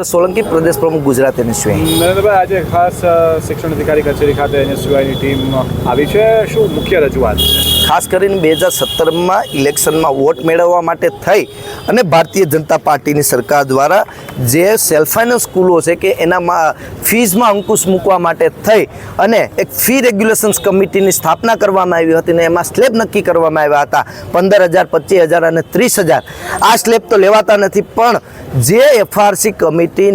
સોલંકી પ્રદેશ પ્રમુખ ગુજરાત એનએસયુઆઈ નરેન્દ્રભાઈ આજે ખાસ શિક્ષણ અધિકારી કચેરી ખાતે એનએસયુઆઈની ટીમ આવી છે. શું મુખ્ય રજૂઆત ખાસ કરીને બે હજાર સત્તરમાં ઇલેક્શનમાં વોટ મેળવવા માટે થઈ અને ભારતીય જનતા પાર્ટીની સરકાર દ્વારા જે સેલ્ફ ફાઇનાન્સ સ્કૂલો છે કે એનામાં ફીઝમાં અંકુશ મૂકવા માટે થઈ અને એક ફી રેગ્યુલેશન્સ કમિટીની સ્થાપના કરવામાં આવી હતી અને એમાં સ્લેબ નક્કી કરવામાં આવ્યા હતા. પંદર હજાર પચીસ હજાર અને ત્રીસ હજાર. આ સ્લેબ તો લેવાતા નથી પણ જે એફઆરસી કમિટી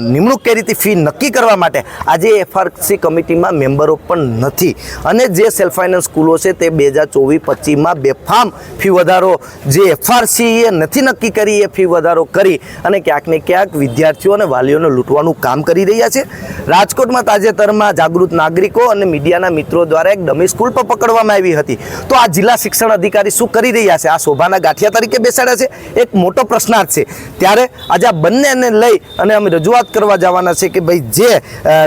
નિમણૂક કરી હતી, ફી નક્કી કરવા માટે, આજે એફઆરસી કમિટીમાં મેમ્બરો પણ નથી. અને જે સેલ્ફ ફાઇનાન્સ સ્કૂલો છે, તે બે હજાર ચોવીસ પચીસમાં બેફામ ફી વધારો, જે એફઆરસીએ નથી નક્કી કરી, એ ફી વધારો કરી અને ક્યાંક ને ક્યાંક વિદ્યાર્થીઓ અને વાલીઓને લૂંટવાનું કામ કરી રહ્યા છે. રાજકોટમાં તાજેતરમાં જાગૃત નાગરિકો અને મીડિયાના મિત્રો દ્વારા એક ડમી સ્કૂલ પણ પકડવામાં આવી હતી. તો આ જિલ્લા શિક્ષણ અધિકારી શું કરી રહ્યા છે? આ શોભાના ગાંઠિયા તરીકે બેસાડ્યા છે? એક મોટો પ્રશ્નાર્થ છે. ત્યારે આજે આ બંનેને લઈ અને અમે રજૂઆત કરવા જવાના છે કે ભાઈ જે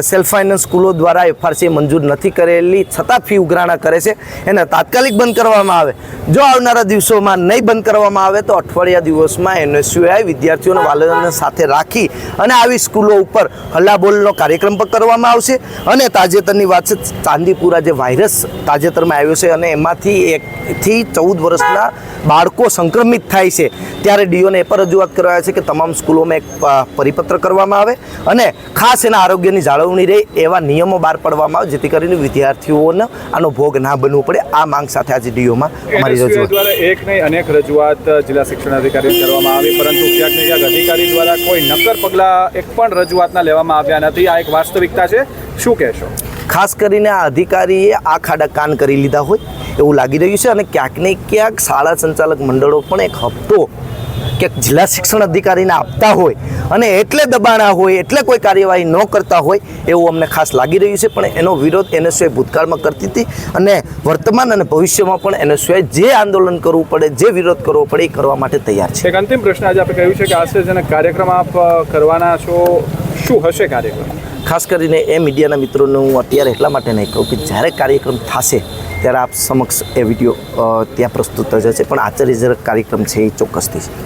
સેલ્ફ ફાઇનાન્સ સ્કૂલો દ્વારા એફઆરસી મંજૂર નથી કરેલી, છતાં ફી ઉઘરાણા કરે છે, એને તાત્કાલિક બંધ કરવામાં આવે. જો આવનારા દિવસોમાં નહીં બંધ કરવામાં આવે, તો અઠવાડિયા દિવસમાં એનએસયુઆઈ વિદ્યાર્થીઓને વાલીઓને સાથે રાખી અને આવી સ્કૂલો ઉપર હલ્લાબોલનો કાર્યક્રમ પણ કરવામાં આવશે. અને તાજેતરની વાત છે, ચાંદીપુરા જે વાયરસ તાજેતરમાં આવ્યો છે અને એમાંથી એકથી ચૌદ વર્ષના બાળકો સંક્રમિત થાય છે. ત્યારે ડીઓને એ પર રજૂઆત કરવા છે કે તમામ સ્કૂલોમાં એક પરિપત્ર કરવામાં આવે અને ખાસ એના આરોગ્યની જાળવણી રહે એવા નિયમો બહાર પાડવામાં આવે જેથી કરીને વિદ્યાર્થીઓને આનો ભોગ ના બનવું પડે. આ માંગ સાથે આજે ડીઓમાં અમારી રજૂઆત. દ્વારા એક નહીં અનેક રજૂઆત જિલ્લા શિક્ષણ અધિકારી કરવામાં આવી પરંતુ ક્યાંક ને ક્યાંક અધિકારી દ્વારા કોઈ નક્કર પગલાં એક પણ રજૂઆતના લેવામાં આવ્યા નથી. આ એક વાસ્તવિકતા છે. શું કહેશો? ખાસ કરીને આ અધિકારીએ આ ખાડા કાન કરી લીધા હોય એવું લાગી રહ્યું છે અને ક્યાંક ને ક્યાંક શાળા સંચાલક મંડળો પણ એક હપ્તો ક્યાંક જિલ્લા શિક્ષણ અધિકારીને આપતા હોય અને એટલે દબાણા હોય એટલે કોઈ કાર્યવાહી ન કરતા હોય એવું અમને ખાસ લાગી રહ્યું છે. પણ એનો વિરોધ એનએસયુએ ભૂતકાળમાં કરતી હતી અને વર્તમાન અને ભવિષ્યમાં પણ એનએસયુએ જે આંદોલન કરવું પડે જે વિરોધ કરવો પડે એ કરવા માટે તૈયાર છે. એક અંતિમ પ્રશ્ન આજે આપણે કહ્યું છે કે આશ્ચર્યજનક કાર્યક્રમ આપ કરવાના છો શું હશે કાર્યક્રમ? ખાસ કરીને એ મીડિયાના મિત્રોને હું અત્યારે એટલા માટે નહીં કહું કે જ્યારે કાર્યક્રમ થશે ત્યારે આપ સમક્ષ એ વીડિયો ત્યાં પ્રસ્તુત થશે. પણ આચાર્યજનક કાર્યક્રમ છે એ ચોક્કસથી છે.